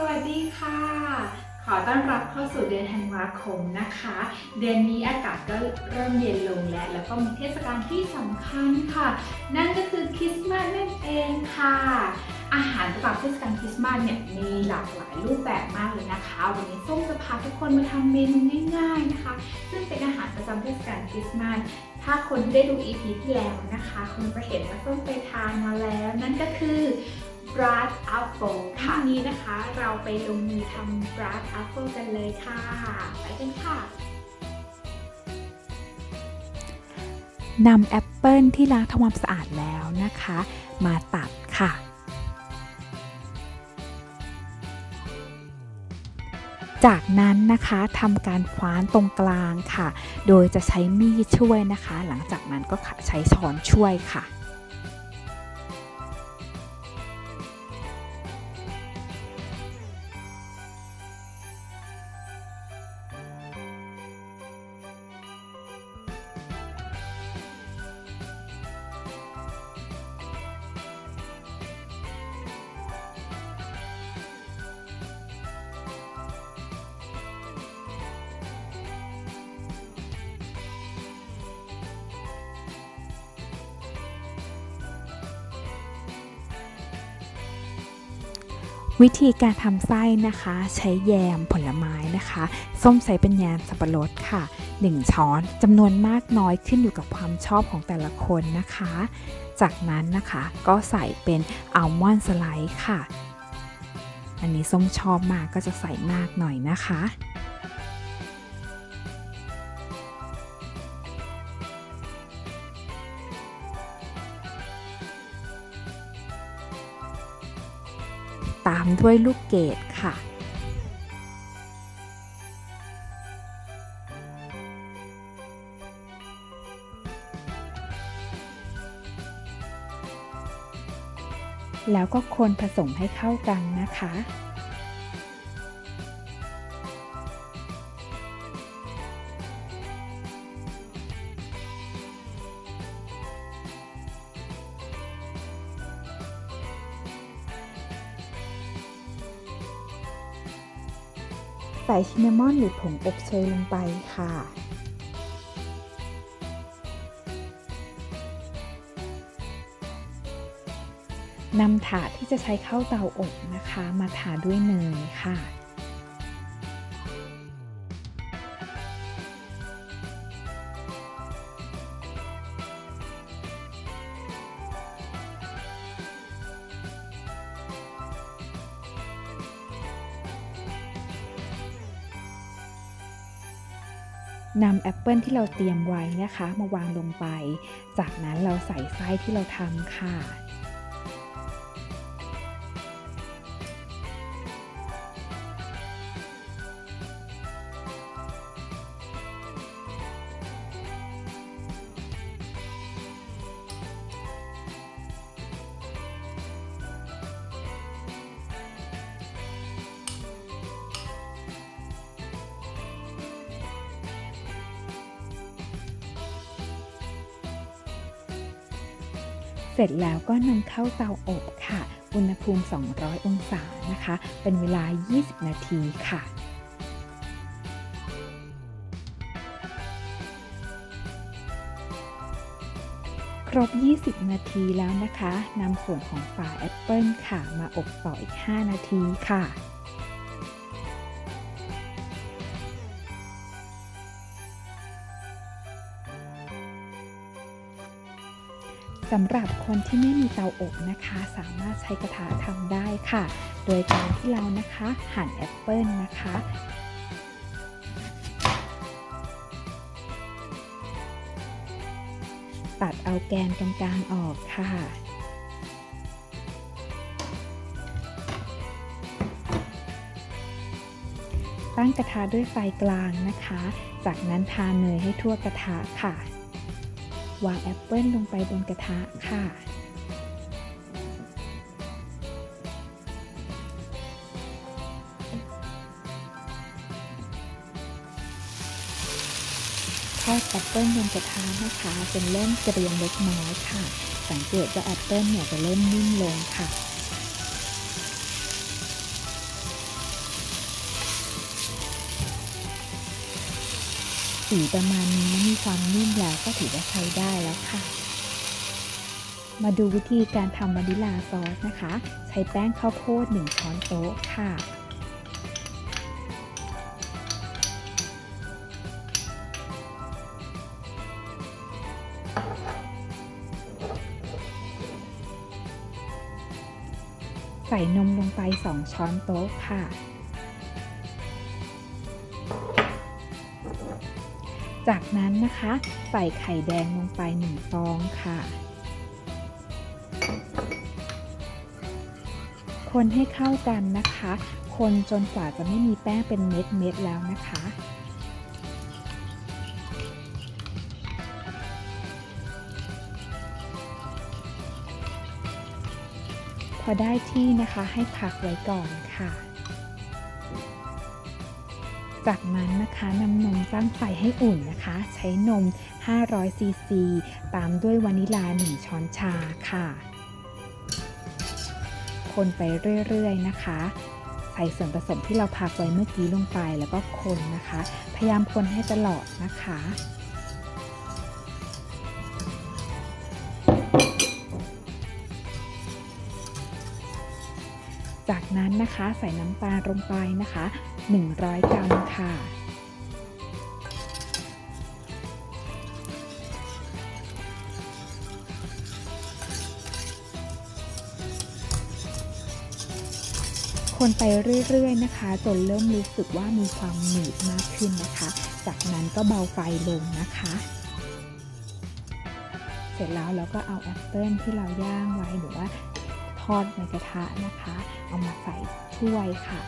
สวัสดีค่ะ ขอต้อนรับเข้าสู่เดือนธันวาคมนะคะ เดือนนี้อากาศก็เริ่มเย็นลงแล้ว แล้วก็มีเทศกาลที่สำคัญค่ะ นั่นก็คือคริสต์มาสนั่นเองค่ะ อาหารประจำเทศกาลคริสต์มาสเนี่ยมีหลากหลายรูปแบบมากเลยนะคะ วันนี้ส้มจะพาทุกคนมาทำเมนูง่ายๆนะคะ ซึ่งเป็นอาหารประจำเทศกาลคริสต์มาส ถ้าคนได้ดู EP ที่แล้วนะคะ คงจะเห็นว่าส้มไปทานมาแล้ว นั่นก็คือ b r a d apple ค่ะวันนี้นะคะเราไปลงมือทำ b r a d apple กันเลยค่ะ ไปกันค่ะนำแอปเปิลที่ล้างทำความสะอาดแล้วนะคะ มาตัดค่ะ จากนั้นนะคะทำการคว้านตรงกลางค่ะ โดยจะใช้มีดช่วยนะคะ หลังจากนั้นก็ใช้ช้อนช่วยค่ะ วิธีการทำไส้นะคะ ใช้แยมผลไม้นะคะ ส้มใช้เป็นแยมสับปะรดค่ะ 1 ช้อนจำนวนมากน้อยขึ้นอยู่กับความชอบของแต่ละคนนะคะ จากนั้นนะคะก็ใส่เป็นอัลมอนด์สไลด์ค่ะ อันนี้ส้มชอบมากก็จะใส่มากหน่อยนะคะ ตามด้วยลูกเกดค่ะ แล้วก็คนผสมให้เข้ากันนะคะ ใส่ชินนามอนหรือผงอบเชยลงไปค่ะนำถาดที่จะใช้เข้าเตาอบนะคะ มาทาด้วยเนยค่ะ นำแอปเปิลที่เราเตรียมไว้นะคะ มาวางลงไป จากนั้นเราใส่ไส้ที่เราทำค่ะ เสร็จแล้วก็นำเข้าเตาอบค่ะ อุณหภูมิ 200 องศานะคะ เป็นเวลา 20 นาทีค่ะครบ 20 นาทีแล้วนะคะ นำส่วนของฝาแอปเปิลค่ะ มาอบต่ออีก 5 นาทีค่ะ สำหรับคนที่ไม่มีเตาอบนะคะ สามารถใช้กระทะทำได้ค่ะ โดยการที่เรานะคะหั่นแอปเปิลนะคะตัดเอาแกนตรงกลางออกค่ะ ตั้งกระทะด้วยไฟกลางนะคะ จากนั้นทาเนยให้ทั่วกระทะค่ะ วางแอปเปิลลงไปบนกระทะค่ะ ทอดแอปเปิลบนกระทะนะคะจนเริ่มเกรียมเล็กน้อยค่ะ สังเกตว่าแอปเปิลเนี่ยจะเริ่มนิ่มลงค่ะ สีประมาณนี้มีความนิ่มแล้วก็ถือว่าใช้ได้แล้วค่ะ มาดูวิธีการทำวานิลาซอสนะคะ ใช้แป้งข้าวโพด 1 ช้อนโต๊ะค่ะใส่นมลงไป 2 ช้อนโต๊ะค่ะ จากนั้นนะคะ ใส่ไข่แดงลงไป1ฟองค่ะ คนให้เข้ากันนะคะ คนจนกว่าจะไม่มีแป้งเป็นเม็ดเม็ดแล้วนะคะพอได้ที่นะคะให้พักไว้ก่อนค่ะ จากนั้นนะคะนำนมตั้งไฟให้อุ่นนะคะ ใช้นม 500 ซีซี ตามด้วยวานิลลา 1 ช้อนชาค่ะ คนไปเรื่อยๆนะคะ ใส่ส่วนผสมที่เราพักไว้เมื่อกี้ลงไปแล้วก็คนนะคะ พยายามคนให้ตลอดนะคะจากนั้นนะคะใส่น้ำตาลลงไปนะคะ 100 กรัมค่ะ คนไปเรื่อยๆนะคะ จนเริ่มรู้สึกว่ามีความหนืดมากขึ้นนะคะ จากนั้นก็เบาไฟลงนะคะเสร็จแล้วเราก็เอาแอปเปิลที่เราย่างไว้หรือว่าทอดในกระทะนะคะ เอามาใส่ถ้วยค่ะ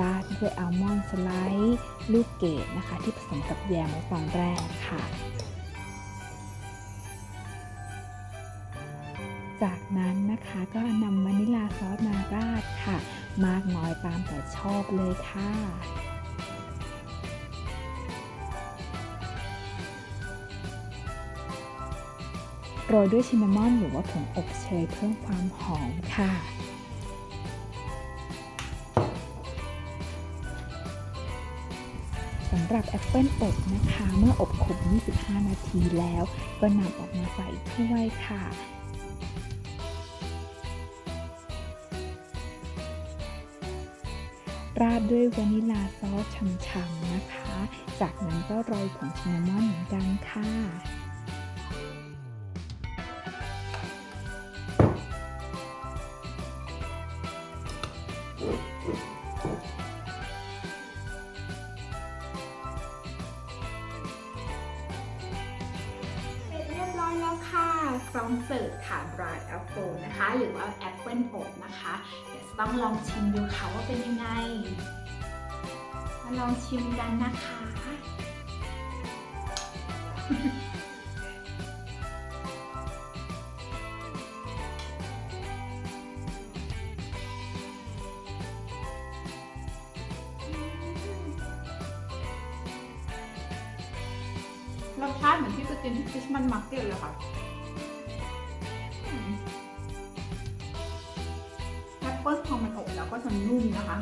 ราดด้วยอัลมอนด์สไลด์ลูกเกดนะคะ ที่ผสมกับแยมตอนแรกค่ะ จากนั้นนะคะก็นำวานิลลาซอสมาราดค่ะ มากน้อยตามแต่ชอบเลยค่ะโรยด้วยชินนามอนหรือว่าผงอบเชยเพิ่มความหอมค่ะำหรับแอปเปิลอบนะคะ เมื่ออบครบ25 นาทีแล้ว ก็นำออกมาใส่ถ้วยค่ะราดด้วยวานิลลาซอสช่ำๆนะคะ จากนั้นก็โรยผงชินามอนเหมือนกันค่ะเส หรือว่าแอปเปิลอบนะคะ เดี๋ยวต้องลองชิมดูค่ะว่าเป็นยังไง มาลองชิมกันนะคะ รสชาติเหมือนที่ไปกินที่ฟิชมันมาร์เก็ตเลยค่ะ ก็จะนุ่มนะคะ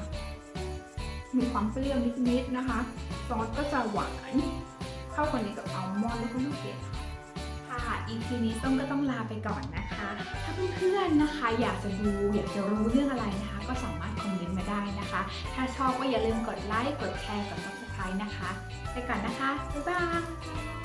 มีความเปรี้ยวนิดๆนะคะ ซอสก็จะหวาน เข้ากันดีกับอัลมอนด์แล้วก็ลูกเกดค่ะ EP นี้ส้มก็ต้องลาไปก่อนนะคะ ถ้าเพื่อนๆนะคะ อยากจะดูอยากจะรู้เรื่องอะไรนะคะ ก็สามารถคอมเมนต์มาได้นะคะ ถ้าชอบก็อย่าลืมกดไลค์ กดแชร์ กด subscribe นะคะ ไปก่อนนะคะ บ๊ายบาย